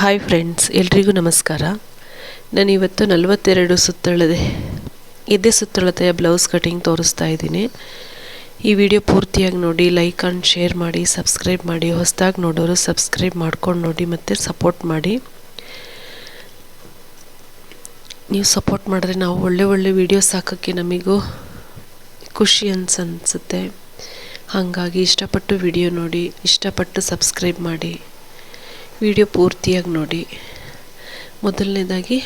Hi friends ಎಲ್ರಿಗೂ ನಮಸ್ಕಾರ. ನಾನು ಇವತ್ತು ನಲವತ್ತೆರಡು ಸುತ್ತಳದೆ ಎದೆ ಸುತ್ತಳತೆಯ ಬ್ಲೌಸ್ ಕಟಿಂಗ್ ತೋರಿಸ್ತಾ ಇದ್ದೀನಿ. ಈ ವಿಡಿಯೋ ಪೂರ್ತಿಯಾಗಿ ನೋಡಿ ಲೈಕ್ ಆ್ಯಂಡ್ ಶೇರ್ ಮಾಡಿ ಸಬ್ಸ್ಕ್ರೈಬ್ ಮಾಡಿ, ಹೊಸದಾಗಿ ನೋಡೋರು ಸಬ್ಸ್ಕ್ರೈಬ್ ಮಾಡ್ಕೊಂಡು ನೋಡಿ ಮತ್ತು ಸಪೋರ್ಟ್ ಮಾಡಿ. ನೀವು ಸಪೋರ್ಟ್ ಮಾಡಿದ್ರೆ ನಾವು ಒಳ್ಳೆ ಒಳ್ಳೆ ವೀಡಿಯೋಸ್ ಹಾಕೋಕ್ಕೆ ನಮಗೂ ಖುಷಿ ಅನ್ಸ್ ಅನಿಸುತ್ತೆ ಹಾಗಾಗಿ ಇಷ್ಟಪಟ್ಟು ವಿಡಿಯೋ ನೋಡಿ, ಇಷ್ಟಪಟ್ಟು ಸಬ್ಸ್ಕ್ರೈಬ್ ಮಾಡಿ. ವಿಡಿಯೋ ಪೂರ್ತಿಯಾಗಿ ನೋಡಿ. ಮೊದಲನೇದಾಗಿ,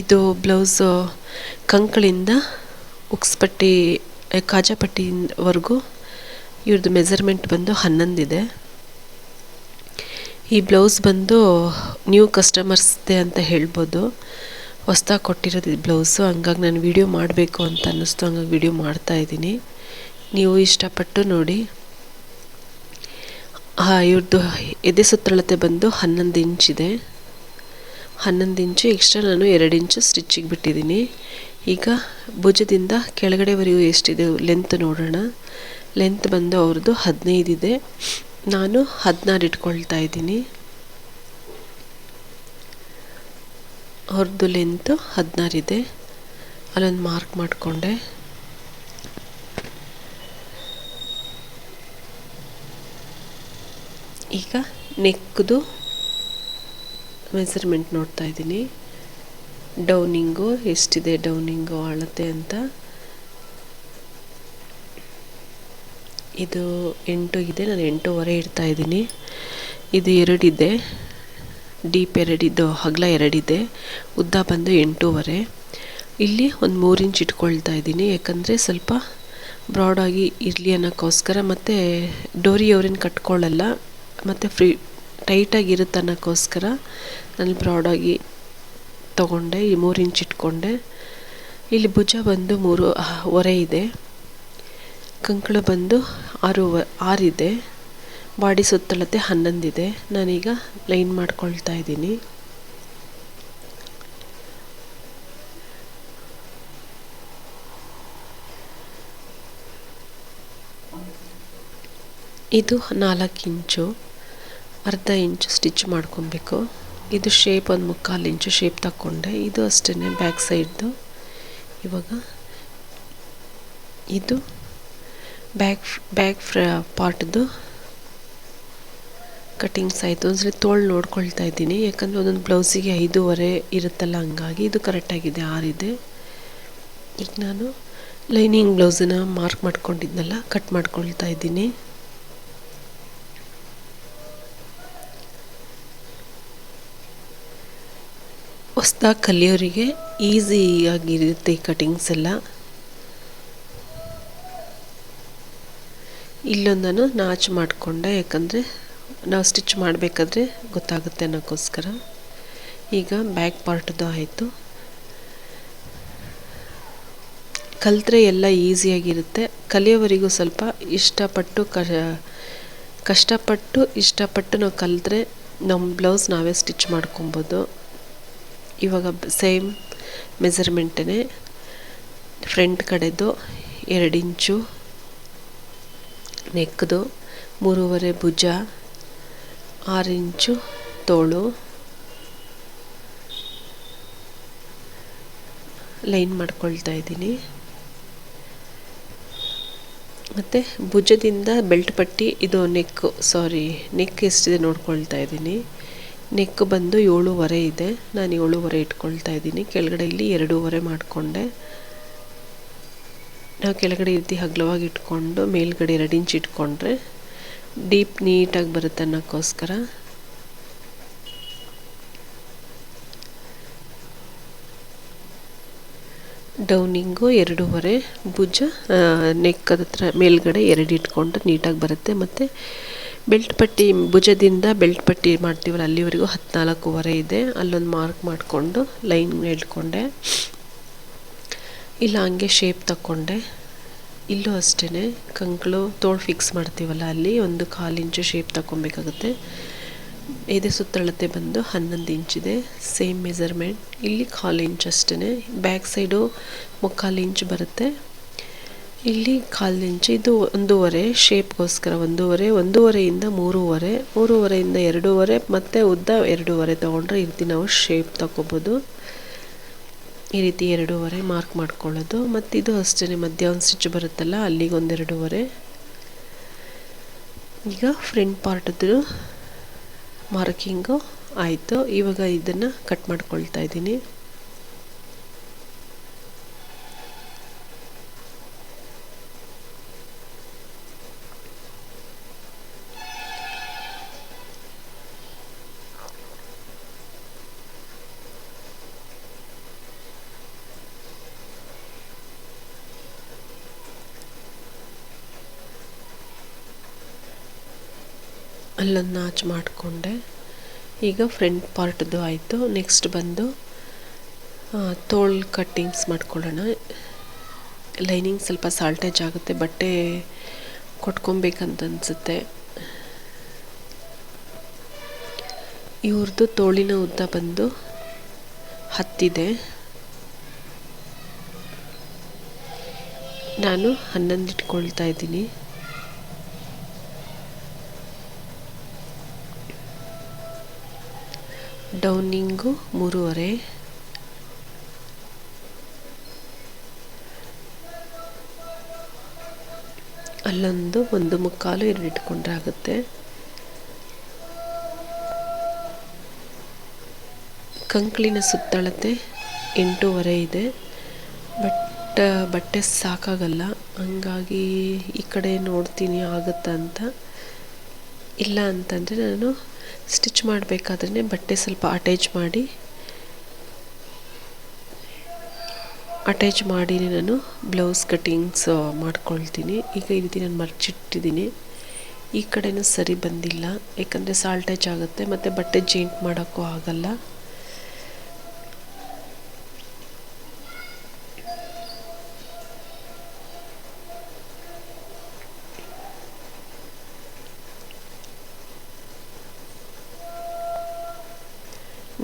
ಇದು ಬ್ಲೌಸ್ ಕಂಕಳಿಂದ ಉಕ್ಸ್ಪಟ್ಟಿ, ಕಾಜಾಪಟ್ಟಿವರೆಗೂ ಇವ್ರದ್ದು ಮೆಜರ್ಮೆಂಟ್ ಬಂದು ಹನ್ನೊಂದಿದೆ. ಈ ಬ್ಲೌಸ್ ಬಂದು ನ್ಯೂ ಕಸ್ಟಮರ್ಸ್ದೆ ಅಂತ ಹೇಳ್ಬೋದು. ಹೊಸ್ದಾಗಿ ಕೊಟ್ಟಿರೋದು ಬ್ಲೌಸು, ಹಂಗಾಗಿ ನಾನು ವಿಡಿಯೋ ಮಾಡಬೇಕು ಅಂತ ಅನ್ನಿಸ್ತು, ಹಂಗಾಗಿ ವಿಡಿಯೋ ಮಾಡ್ತಾಯಿದ್ದೀನಿ ನೀವು ಇಷ್ಟಪಟ್ಟು ನೋಡಿ. ಇವ್ರದ್ದು ಎದೆ ಸುತ್ತಳತೆ ಬಂದು ಹನ್ನೊಂದು ಇಂಚಿದೆ ಹನ್ನೊಂದು ಇಂಚು ಎಕ್ಸ್ಟ್ರಾ ನಾನು ಎರಡು ಇಂಚು ಸ್ಟಿಚ್ಚಿಗೆ ಬಿಟ್ಟಿದ್ದೀನಿ. ಈಗ ಭುಜದಿಂದ ಕೆಳಗಡೆವರೆಗೂ ಎಷ್ಟಿದೆ ಲೆಂತ್ ನೋಡೋಣ. ಲೆಂತ್ ಬಂದು ಅವ್ರದ್ದು ಹದಿನೈದಿದೆ ನಾನು ಹದಿನಾರು ಇಟ್ಕೊಳ್ತಾ ಇದ್ದೀನಿ. ಅವ್ರದ್ದು ಲೆಂತು ಹದಿನಾರಿದೆ ಅಲ್ಲೊಂದು ಮಾರ್ಕ್ ಮಾಡಿಕೊಂಡೆ. ಈಗ ನೆಕ್ದು ಮೆಸರ್ಮೆಂಟ್ ನೋಡ್ತಾ ಇದ್ದೀನಿ. ಡೌನಿಂಗು ಎಷ್ಟಿದೆ ಡೌನಿಂಗು ಅಳತೆ ಅಂತ. ಇದು ಎಂಟು ಇದೆ, ನಾನು ಎಂಟೂವರೆ ಇಡ್ತಾ ಇದ್ದೀನಿ. ಇದು ಎರಡಿದೆ. ಡೀಪ್ ಎರಡಿದ್ದು ಹಗಲ ಎರಡಿದೆ. ಉದ್ದ ಬಂದು ಎಂಟೂವರೆ. ಇಲ್ಲಿ ಒಂದು ಮೂರು ಇಂಚ್ ಇಟ್ಕೊಳ್ತಾ ಇದ್ದೀನಿ. ಯಾಕಂದರೆ ಸ್ವಲ್ಪ ಬ್ರಾಡಾಗಿ ಇರಲಿ ಅನ್ನೋಕ್ಕೋಸ್ಕರ ಮತ್ತು ಡೋರಿ ಕಟ್ಕೊಳ್ಳಲ್ಲ ಮತ್ತು ಫ್ರೀ ಟೈಟಾಗಿರುತ್ತೆ ಅನ್ನೋಕ್ಕೋಸ್ಕರ ನಾನು ಬ್ರಾಡಾಗಿ ತೊಗೊಂಡೆ, ಈ ಮೂರು ಇಂಚ್ ಇಟ್ಕೊಂಡೆ. ಇಲ್ಲಿ ಭುಜ ಬಂದು ಮೂರು ಒರೆ ಇದೆ. ಕಂಕಳು ಬಂದು ಆರು ಆರಿದೆ ಬಾಡಿ ಸುತ್ತಳತೆ ಹನ್ನೊಂದಿದೆ ನಾನೀಗ ಲೈನ್ ಮಾಡ್ಕೊಳ್ತಾ ಇದ್ದೀನಿ. ಇದು ನಾಲ್ಕು ಇಂಚು. ಅರ್ಧ ಇಂಚು ಸ್ಟಿಚ್ ಮಾಡ್ಕೊಬೇಕು. ಇದು ಶೇಪ್ ಒಂದು ಮುಕ್ಕಾಲು ಇಂಚು ಶೇಪ್ ತಗೊಂಡೆ ಇದು ಅಷ್ಟೇ ಬ್ಯಾಕ್ ಸೈಡ್ದು ಇವಾಗ ಇದು ಬ್ಯಾಕ್ ಬ್ಯಾಕ್ ಫ್ರ ಪಾರ್ಟ್ದು ಕಟಿಂಗ್ಸ್ ಆಯಿತು ಒಂದ್ಸರಿ ತೋಳು ನೋಡ್ಕೊಳ್ತಾ ಇದ್ದೀನಿ. ಯಾಕಂದರೆ ಒಂದೊಂದು ಬ್ಲೌಸಿಗೆ ಐದೂವರೆ ಇರುತ್ತಲ್ಲ ಹಂಗಾಗಿ ಇದು ಕರೆಕ್ಟಾಗಿದೆ ಆರಿದೆ. ಈಗ ನಾನು ಲೈನಿಂಗ್ ಬ್ಲೌಸನ್ನ ಮಾರ್ಕ್ ಮಾಡ್ಕೊಂಡಿದ್ನಲ್ಲ ಕಟ್ ಮಾಡ್ಕೊಳ್ತಾ ಇದ್ದೀನಿ. ಹೊಸ್ದಾಗಿ ಕಲಿಯೋರಿಗೆ ಈಸಿಯಾಗಿರುತ್ತೆ ಈ ಕಟಿಂಗ್ಸ್ ಎಲ್ಲ. ಇಲ್ಲೊಂದನ್ನು ನಾಚ್ ನಾಚು ಮಾಡಿಕೊಂಡೆ, ಯಾಕಂದರೆ ನಾವು ಸ್ಟಿಚ್ ಮಾಡಬೇಕಾದ್ರೆ ಗೊತ್ತಾಗುತ್ತೆ ಅನ್ನೋಕ್ಕೋಸ್ಕರ. ಈಗ ಬ್ಯಾಕ್ ಪಾರ್ಟ್ದು ಆಯಿತು. ಕಲಿತ್ರೆ ಎಲ್ಲ ಈಸಿಯಾಗಿರುತ್ತೆ ಕಲಿಯೋವರಿಗೂ ಸ್ವಲ್ಪ ಇಷ್ಟಪಟ್ಟು ಕಷ್ಟಪಟ್ಟು ಇಷ್ಟಪಟ್ಟು ನಾವು ಕಲಿತ್ರೆ ನಮ್ಮ ಬ್ಲೌಸ್ ನಾವೇ ಸ್ಟಿಚ್ ಮಾಡ್ಕೊಬೋದು. ಇವಾಗ ಸೇಮ್ ಮೆಸರ್ಮೆಂಟೇ ಫ್ರಂಟ್ ಕಡೆದು ಎರಡು ಇಂಚು ನೆಕ್ದು ಮೂರುವರೆ ಭುಜ, ಆರು ಇಂಚು ತೋಳು ಲೈನ್ ಮಾಡ್ಕೊಳ್ತಾ ಇದ್ದೀನಿ. ಮತ್ತು ಭುಜದಿಂದ ಬೆಲ್ಟ್ ಪಟ್ಟಿ, ಇದು ನೆಕ್ಕು ಸಾರಿ ನೆಕ್ ಎಷ್ಟಿದೆ ನೋಡ್ಕೊಳ್ತಾ ಇದ್ದೀನಿ. ನೆಕ್ ಬಂದು ಏಳೂವರೆ ಇದೆ. ನಾನು ಏಳುವರೆ ಇಟ್ಕೊಳ್ತಾ ಇದ್ದೀನಿ. ಕೆಳಗಡೆ ಇಲ್ಲಿ ಎರಡೂವರೆ ಮಾಡಿಕೊಂಡೆ. ನಾವು ಕೆಳಗಡೆ ರೀತಿ ಹಗ್ಲವಾಗಿ ಇಟ್ಕೊಂಡು ಮೇಲ್ಗಡೆ ಎರಡು ಇಂಚ್ ಇಟ್ಕೊಂಡ್ರೆ ಡೀಪ್ ನೀಟಾಗಿ ಬರುತ್ತೆ ಅನ್ನೋಕ್ಕೋಸ್ಕರ. ಡೌನಿಂಗು ಎರಡೂವರೆ, ಭುಜ ನೆಕ್ಕದ ಹತ್ರ ಮೇಲ್ಗಡೆ ಎರಡು ಇಟ್ಕೊಂಡ್ರೆ ನೀಟಾಗಿ ಬರುತ್ತೆ. ಮತ್ತು ಬೆಲ್ಟ್ ಪಟ್ಟಿ ಭುಜದಿಂದ ಬೆಲ್ಟ್ ಪಟ್ಟಿ ಮಾಡ್ತೀವಲ್ಲ, ಅಲ್ಲಿವರೆಗೂ ಹದಿನಾಲ್ಕೂವರೆ ಇದೆ. ಅಲ್ಲೊಂದು ಮಾರ್ಕ್ ಮಾಡಿಕೊಂಡು ಲೈನ್ ಹೇಳ್ಕೊಂಡೆ. ಇಲ್ಲ, ಹಂಗೆ ಶೇಪ್ ತಗೊಂಡೆ ಇಲ್ಲೂ ಅಷ್ಟೇ ಕಂಕಳು ತೋಳು ಫಿಕ್ಸ್ ಮಾಡ್ತೀವಲ್ಲ ಅಲ್ಲಿ, ಒಂದು ಕಾಲು ಇಂಚು ಶೇಪ್ ತಗೊಬೇಕಾಗುತ್ತೆ ಎದೆ ಸುತ್ತಳತೆ ಬಂದು ಹನ್ನೊಂದು ಇಂಚಿದೆ ಸೇಮ್ ಮೆಜರ್ಮೆಂಟ್ ಇಲ್ಲಿ ಕಾಲು ಇಂಚ್ ಅಷ್ಟೇ ಬ್ಯಾಕ್ ಸೈಡು ಮುಕ್ಕಾಲು ಇಂಚ್ ಬರುತ್ತೆ. ಇಲ್ಲಿ ಕಾಲು ಇದು ಒಂದೂವರೆ, ಶೇಪ್ಗೋಸ್ಕರ ಒಂದೂವರೆ, ಒಂದೂವರೆಯಿಂದ ಮೂರುವರೆ, ಮೂರುವರೆಯಿಂದ ಎರಡೂವರೆ, ಮತ್ತೆ ಉದ್ದ ಎರಡೂವರೆ ತೊಗೊಂಡ್ರೆ ಈ ರೀತಿ ನಾವು ಶೇಪ್ ತಗೋಬೋದು. ಈ ರೀತಿ ಎರಡೂವರೆ ಮಾರ್ಕ್ ಮಾಡ್ಕೊಳ್ಳೋದು. ಮತ್ತು ಇದು ಅಷ್ಟೇ ಮಧ್ಯ ಒಂದು ಸ್ಟಿಚ್ ಬರುತ್ತಲ್ಲ ಅಲ್ಲಿಗೆ ಒಂದು ಎರಡೂವರೆ. ಈಗ ಫ್ರಂಟ್ ಪಾರ್ಟದ್ದು ಮಾರ್ಕಿಂಗು ಆಯಿತು. ಇವಾಗ ಇದನ್ನು ಕಟ್ ಮಾಡ್ಕೊಳ್ತಾ ಇದ್ದೀನಿ. ಅಲ್ಲೊಂದು ನಾಚ್ ಮಾಡಿಕೊಂಡೆ. ಈಗ ಫ್ರಂಟ್ ಪಾರ್ಟ್ದು ಆಯಿತು. ನೆಕ್ಸ್ಟ್ ಬಂದು ತೋಳು ಕಟ್ಟಿಂಗ್ಸ್ ಮಾಡ್ಕೊಳ್ಳೋಣ. ಲೈನಿಂಗ್ ಸ್ವಲ್ಪ ಸಾಲ್ಟೇಜ್ ಆಗುತ್ತೆ, ಬಟ್ಟೆ ಕೊಟ್ಕೊಬೇಕಂತ ಅನಿಸುತ್ತೆ ಇವ್ರದ್ದು ತೋಳಿನ ಉದ್ದ ಬಂದು ಹತ್ತಿದೆ. ನಾನು ಹನ್ನೊಂದು ಇಟ್ಕೊಳ್ತಾ ಇದ್ದೀನಿ. ಡೌನಿಂಗು ಮೂರುವರೆ. ಅಲ್ಲೊಂದು ಒಂದು ಮುಕ್ಕಾಲು ಎರಡು ಇಟ್ಕೊಂಡ್ರೆ ಆಗುತ್ತೆ ಕಂಕ್ಳಿನ ಸುತ್ತಳತೆ ಎಂಟೂವರೆ ಇದೆ. ಬಟ್ ಬಟ್ಟೆ ಸಾಕಾಗಲ್ಲ. ಹಂಗಾಗಿ ಈ ಕಡೆ ನೋಡ್ತೀನಿ ಆಗುತ್ತಾ ಅಂತ ಇಲ್ಲ ಅಂತಂದರೆ ನಾನು ಸ್ಟಿಚ್ ಮಾಡಬೇಕಾದ್ರೆ ಬಟ್ಟೆ ಸ್ವಲ್ಪ ಅಟ್ಯಾಚ್ ಮಾಡಿ ಅಟ್ಯಾಚ್ ಮಾಡಿ ನಾನು ಬ್ಲೌಸ್ ಕಟ್ಟಿಂಗ್ಸ್ ಮಾಡ್ಕೊಳ್ತೀನಿ. ಈಗ ಈ ರೀತಿ ನಾನು ಮರ್ಚಿಟ್ಟಿದ್ದೀನಿ. ಈ ಕಡೆನೂ ಸರಿ ಬಂದಿಲ್ಲ. ಯಾಕಂದರೆ ಸಾಲ್ಟೇಜ್ ಆಗುತ್ತೆ, ಮತ್ತು ಬಟ್ಟೆ ಜೇಂಟ್ ಮಾಡೋಕ್ಕೂ ಆಗಲ್ಲ.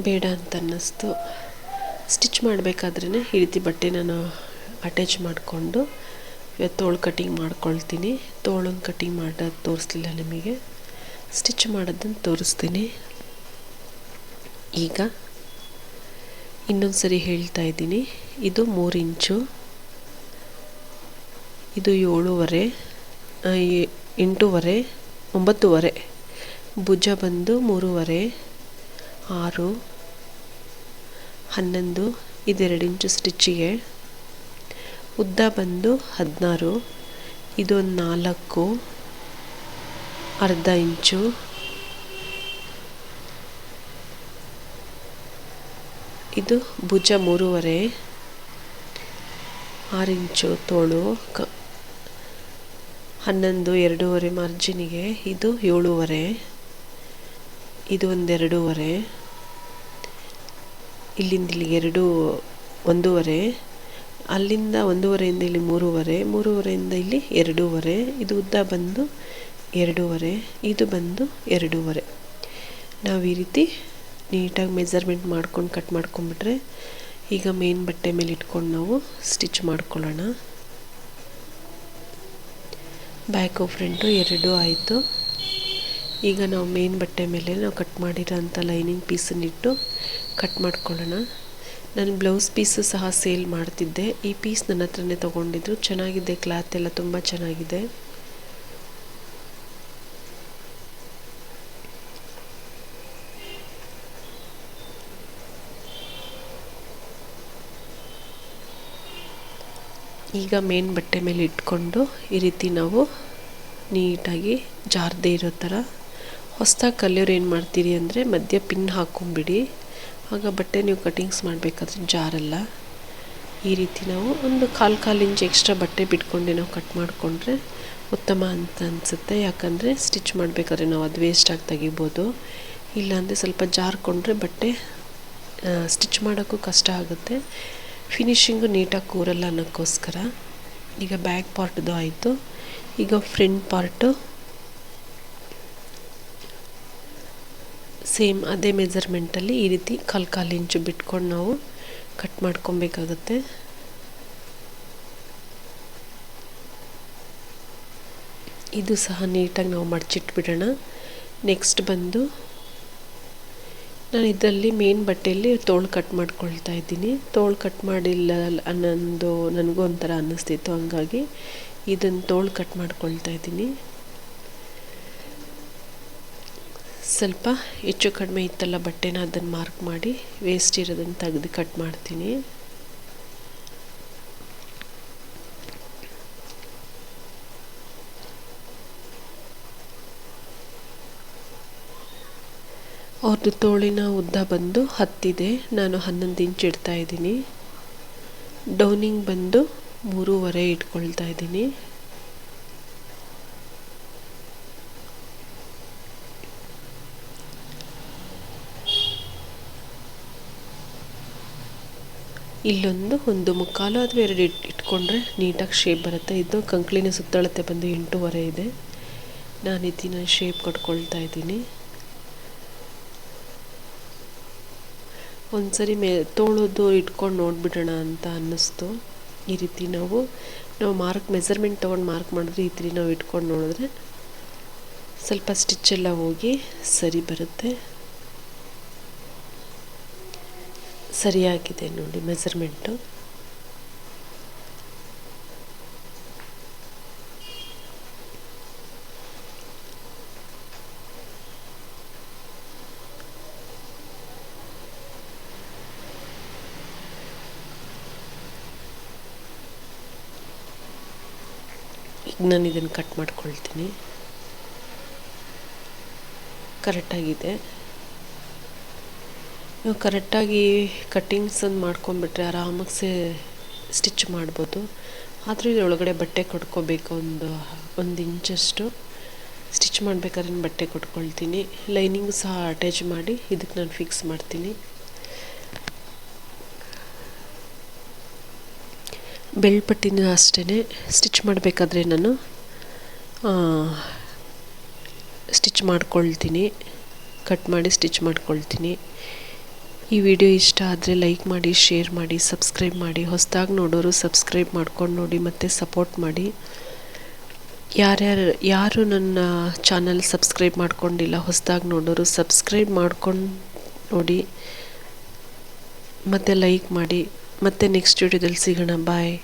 ಬೇಡ ಅಂತ ಅನ್ನಿಸ್ತು. ಸ್ಟಿಚ್ ಮಾಡಬೇಕಾದ್ರೇ ಈ ರೀತಿ ಬಟ್ಟೆ ನಾನು ಅಟ್ಯಾಚ್ ಮಾಡಿಕೊಂಡು ತೋಳು ಕಟ್ಟಿಂಗ್ ಮಾಡ್ಕೊಳ್ತೀನಿ. ತೋಳನ್ನು ಕಟ್ಟಿಂಗ್ ಮಾಡೋದು ತೋರಿಸ್ಲಿಲ್ಲ ನಿಮಗೆ. ಸ್ಟಿಚ್ ಮಾಡೋದನ್ನು ತೋರಿಸ್ತೀನಿ. ಈಗ ಇನ್ನೊಂದು ಸರಿ ಹೇಳ್ತಾ ಇದ್ದೀನಿ. ಇದು ಮೂರು ಇಂಚು. ಇದು ಏಳೂವರೆ ಎಂಟೂವರೆ, ಒಂಬತ್ತುವರೆ. ಭುಜ ಬಂದು ಮೂರುವರೆ. ಆರು, ಹನ್ನೊಂದು, ಇದೆರಡು ಇಂಚು ಸ್ಟಿಚ್ಚಿಗೆ ಉದ್ದ ಬಂದು ಹದಿನಾರು, ಇದೊಂದು ನಾಲ್ಕು, ಅರ್ಧ ಇಂಚು. ಇದು ಭುಜ ಮೂರುವರೆ, ಆರು ಇಂಚು ತೋಳು, ಕ, ಹನ್ನೊಂದು, ಎರಡೂವರೆ ಮಾರ್ಜಿನಿಗೆ ಇದು ಏಳೂವರೆ. ಇದು ಒಂದು ಎರಡೂವರೆ ಇಲ್ಲಿಂದ ಇಲ್ಲಿಗೆ ಎರಡು, ಒಂದೂವರೆ, ಅಲ್ಲಿಂದ ಒಂದೂವರೆಯಿಂದ ಇಲ್ಲಿ ಮೂರುವರೆ, ಮೂರುವರೆಯಿಂದ ಇಲ್ಲಿ ಎರಡೂವರೆ, ಇದು ಉದ್ದ ಬಂದು ಎರಡೂವರೆ, ಇದು ಬಂದು ಎರಡೂವರೆ. ನಾವು ಈ ರೀತಿ ನೀಟಾಗಿ ಮೆಜರ್ಮೆಂಟ್ ಮಾಡ್ಕೊಂಡು ಕಟ್ ಮಾಡ್ಕೊಂಬಿಟ್ರೆ ಈಗ ಮೇನ್ ಬಟ್ಟೆ ಮೇಲೆ ಇಟ್ಕೊಂಡು ನಾವು ಸ್ಟಿಚ್ ಮಾಡ್ಕೊಳ್ಳೋಣ. ಬ್ಯಾಕು ಫ್ರಂಟು ಎರಡೂ ಆಯಿತು. ಈಗ ನಾವು ಮೇನ್ ಬಟ್ಟೆ ಮೇಲೆ ನಾವು ಕಟ್ ಮಾಡಿರೋಂಥ ಲೈನಿಂಗ್ ಪೀಸನ್ನಿಟ್ಟು ಕಟ್ ಮಾಡ್ಕೊಳ್ಳೋಣ. ನಾನು ಬ್ಲೌಸ್ ಪೀಸು ಸಹ ಸೇಲ್ ಮಾಡ್ತಿದ್ದೆ. ಈ ಪೀಸ್ ನನ್ನ ಹತ್ರನೇ ತೊಗೊಂಡಿದ್ರು. ಚೆನ್ನಾಗಿದೆ ಕ್ಲಾತ್ ಎಲ್ಲ ತುಂಬ ಚೆನ್ನಾಗಿದೆ. ಈಗ ಮೇನ್ ಬಟ್ಟೆ ಮೇಲೆ ಇಟ್ಕೊಂಡು ಈ ರೀತಿ ನಾವು ನೀಟಾಗಿ ಜಾರದೇ ಇರೋ ಥರ ಹೊಸ್ದಾಗಿ ಕಲಿಯೋರು ಏನು ಮಾಡ್ತೀರಿ ಅಂದರೆ ಮಧ್ಯ ಪಿನ್ ಹಾಕ್ಕೊಂಬಿಡಿ ಆಗ ಬಟ್ಟೆ ನೀವು ಕಟಿಂಗ್ಸ್ ಮಾಡಬೇಕಾದ್ರೆ ಜಾರಲ್ಲ. ಈ ರೀತಿ ನಾವು ಒಂದು ಕಾಲು ಕಾಲು ಇಂಚ್ ಎಕ್ಸ್ಟ್ರಾ ಬಟ್ಟೆ ಬಿಟ್ಕೊಂಡೆ ನಾವು ಕಟ್ ಮಾಡಿಕೊಂಡ್ರೆ ಉತ್ತಮ ಅಂತ ಅನಿಸುತ್ತೆ. ಯಾಕಂದರೆ ಸ್ಟಿಚ್ ಮಾಡಬೇಕಾದ್ರೆ ನಾವು ಅದು ವೇಸ್ಟಾಗಿ ತೆಗಿಬೋದು. ಇಲ್ಲಾಂದರೆ ಸ್ವಲ್ಪ ಜಾರ್ಕೊಂಡ್ರೆ ಬಟ್ಟೆ ಸ್ಟಿಚ್ ಮಾಡೋಕ್ಕೂ ಕಷ್ಟ ಆಗುತ್ತೆ. ಫಿನಿಷಿಂಗು ನೀಟಾಗಿ ಕೂರಲ್ಲ ಅನ್ನೋಕ್ಕೋಸ್ಕರ. ಈಗ ಬ್ಯಾಕ್ ಪಾರ್ಟ್ದು ಆಯಿತು. ಈಗ ಫ್ರಂಟ್ ಪಾರ್ಟು ಸೇಮ್ ಅದೇ ಮೆಜರ್ಮೆಂಟಲ್ಲಿ ಈ ರೀತಿ ಕಾಲು ಕಾಲು ಇಂಚು ಬಿಟ್ಕೊಂಡು ನಾವು ಕಟ್ ಮಾಡ್ಕೊಬೇಕಾಗತ್ತೆ. ಇದು ಸಹ ನೀಟಾಗಿ ನಾವು ಮಡಚಿಟ್ಬಿಡೋಣ. ನೆಕ್ಸ್ಟ್ ಬಂದು ನಾನು ಇದರಲ್ಲಿ ಮೇನ್ ಬಟ್ಟೆಯಲ್ಲಿ ತೋಳು ಕಟ್ ಮಾಡ್ಕೊಳ್ತಾ ಇದ್ದೀನಿ. ತೋಳು ಕಟ್ ಮಾಡಿಲ್ಲ ಅನ್ನೊಂದು ನನಗೂ ಒಂಥರ ಅನ್ನಿಸ್ತಿತ್ತು ಹಂಗಾಗಿ ಇದನ್ನು ತೋಳು ಕಟ್ ಮಾಡ್ಕೊಳ್ತಾ ಇದ್ದೀನಿ. ಸ್ವಲ್ಪ ಹೆಚ್ಚು ಕಡಿಮೆ ಇತ್ತಲ್ಲ ಬಟ್ಟೆನ ಅದನ್ನು ಮಾರ್ಕ್ ಮಾಡಿ ವೇಸ್ಟ್ ಇರೋದನ್ನು ತೆಗೆದು ಕಟ್ ಮಾಡ್ತೀನಿ. ಅವ್ರದ್ದು ತೋಳಿನ ಉದ್ದ ಬಂದು ಹತ್ತಿದೆ. ನಾನು ಹನ್ನೊಂದು ಇಂಚ್ ಇಡ್ತಾ ಇದ್ದೀನಿ. ಡೌನಿಂಗ್ ಬಂದು ಮೂರುವರೆ ಇಟ್ಕೊಳ್ತಾ ಇದ್ದೀನಿ. ಇಲ್ಲೊಂದು ಒಂದು ಮುಕ್ಕಾಲು ಅಥವಾ ಎರಡು ಇಟ್, ಇಟ್ಕೊಂಡ್ರೆ ನೀಟಾಗಿ ಶೇಪ್ ಬರುತ್ತೆ. ಇದು ಕಂಕ್ಳಿನ ಸುತ್ತಳತೆ ಬಂದು ಎಂಟೂವರೆ ಇದೆ. ನಾನು ಇದನ್ನ ಶೇಪ್ ಕಟ್ಕೊಳ್ತಾ ಇದ್ದೀನಿ. ಒಂದ್ಸರಿ ಮೇ, ತೋಳೋದು ಇಟ್ಕೊಂಡು ನೋಡಿಬಿಡೋಣ ಅಂತ ಅನ್ನಿಸ್ತು. ಈ ರೀತಿ ನಾವು ನಾವು ಮಾರ್ಕ್ ಮೆಸರ್ಮೆಂಟ್ ತೊಗೊಂಡು ಮಾರ್ಕ್ ಮಾಡಿದ್ರೆ ಈ ರೀತಿ ನಾವು ಇಟ್ಕೊಂಡು ನೋಡಿದ್ರೆ ಸ್ವಲ್ಪ ಸ್ಟಿಚ್ಚೆಲ್ಲ ಹೋಗಿ ಸರಿ ಬರುತ್ತೆ. ಸರಿಯಾಗಿದೆ ನೋಡಿ ಮೆಸರ್ಮೆಂಟು. ಈಗ ನಾನು ಇದನ್ನು ಕಟ್ ಮಾಡ್ಕೊಳ್ತೀನಿ. ಕರೆಕ್ಟಾಗಿದೆ. ಕರೆಕ್ಟಾಗಿ ಕಟ್ಟಿಂಗ್ಸನ್ನು ಮಾಡ್ಕೊಂಬಿಟ್ರೆ ಆರಾಮಾಗಿ ಸೇ ಸ್ಟಿಚ್ ಮಾಡ್ಬೋದು. ಆದರೂ ಇದರೊಳಗಡೆ ಬಟ್ಟೆ ಕೊಟ್ಕೋಬೇಕು ಒಂದು ಒಂದು ಇಂಚಷ್ಟು. ಸ್ಟಿಚ್ ಮಾಡಬೇಕಾದ್ರೆ ಬಟ್ಟೆ ಕೊಟ್ಕೊಳ್ತೀನಿ. ಲೈನಿಂಗ್ ಸಹ ಅಟ್ಯಾಚ್ ಮಾಡಿ ಇದಕ್ಕೆ ನಾನು ಫಿಕ್ಸ್ ಮಾಡ್ತೀನಿ. ಬೆಳ್ಪಟ್ಟಿನ ಅಷ್ಟೇ ಸ್ಟಿಚ್ ಮಾಡಬೇಕಾದ್ರೆ ನಾನು ಸ್ಟಿಚ್ ಮಾಡ್ಕೊಳ್ತೀನಿ. ಕಟ್ ಮಾಡಿ ಸ್ಟಿಚ್ ಮಾಡ್ಕೊಳ್ತೀನಿ. ಈ ವಿಡಿಯೋ ಇಷ್ಟ ಆದರೆ ಲೈಕ್ ಮಾಡಿ, ಶೇರ್ ಮಾಡಿ, ಸಬ್ಸ್ಕ್ರೈಬ್ ಮಾಡಿ. ಹೊಸದಾಗಿ ನೋಡೋರು ಸಬ್ಸ್ಕ್ರೈಬ್ ಮಾಡ್ಕೊಂಡು ನೋಡಿ ಮತ್ತು ಸಪೋರ್ಟ್ ಮಾಡಿ. ಯಾರ್ಯಾರು, ಯಾರು ನನ್ನ ಚಾನಲ್ ಸಬ್ಸ್ಕ್ರೈಬ್ ಮಾಡ್ಕೊಂಡಿಲ್ಲ, ಹೊಸದಾಗಿ ನೋಡೋರು ಸಬ್ಸ್ಕ್ರೈಬ್ ಮಾಡ್ಕೊಂಡು ನೋಡಿ. ಮತ್ತು ಲೈಕ್ ಮಾಡಿ. ಮತ್ತೆ ನೆಕ್ಸ್ಟ್ ವಿಡಿಯೋದಲ್ಲಿ ಸಿಗೋಣ. ಬಾಯ್.